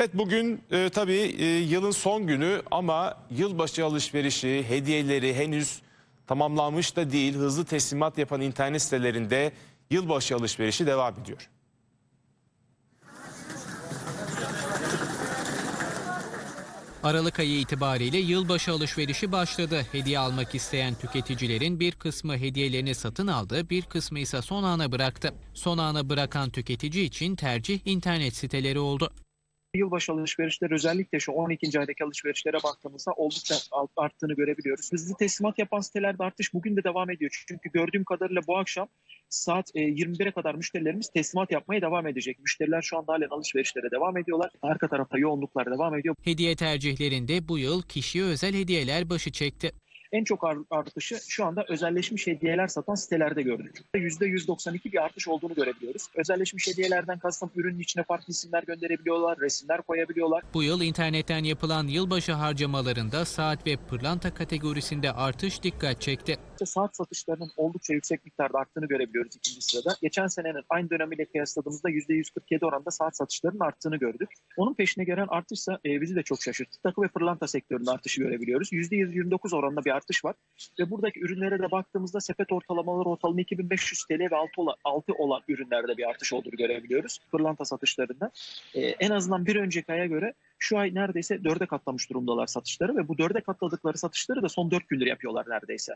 Evet bugün e, tabii e, yılın son günü ama yılbaşı alışverişi, hediyeleri henüz tamamlanmış da değil. Hızlı teslimat yapan internet sitelerinde yılbaşı alışverişi devam ediyor. Aralık ayı itibariyle yılbaşı alışverişi başladı. Hediye almak isteyen tüketicilerin bir kısmı hediyelerini satın aldı, bir kısmı ise son ana bıraktı. Son ana bırakan tüketici için tercih internet siteleri oldu. Yılbaşı alışverişleri özellikle şu 12. aydaki alışverişlere baktığımızda oldukça arttığını görebiliyoruz. Hızlı teslimat yapan sitelerde artış bugün de devam ediyor. Çünkü gördüğüm kadarıyla bu akşam saat e, 21'e kadar müşterilerimiz teslimat yapmaya devam edecek. Müşteriler şu anda halen alışverişlere devam ediyorlar. Arka tarafta yoğunluklar devam ediyor. Hediye tercihlerinde bu yıl kişiye özel hediyeler başı çekti. En çok ar- artışı şu anda özelleşmiş hediyeler satan sitelerde gördük. %192 bir artış olduğunu görebiliyoruz. Özelleşmiş hediyelerden kastım ürünün içine farklı isimler gönderebiliyorlar, resimler koyabiliyorlar. Bu yıl internetten yapılan yılbaşı harcamalarında saat ve pırlanta kategorisinde artış dikkat çekti. İşte saat satışlarının oldukça yüksek miktarda arttığını görebiliyoruz ikinci sırada. Geçen senenin aynı dönemiyle kıyasladığımızda %147 oranında saat satışlarının arttığını gördük. Onun peşine gelen artışsa e, bizi de çok şaşırttı. Takı ve pırlanta sektöründe artışı görebiliyoruz. %129 oranında bir artış var. Ve buradaki ürünlere de baktığımızda sepet ortalamaları ortalama 2500 TL ve altı olan, altı olan ürünlerde bir artış olduğunu görebiliyoruz. Pırlanta satışlarında. E, en azından bir önceki aya göre şu ay neredeyse dörde katlamış durumdalar satışları ve bu dörde katladıkları satışları da son dört gündür yapıyorlar neredeyse.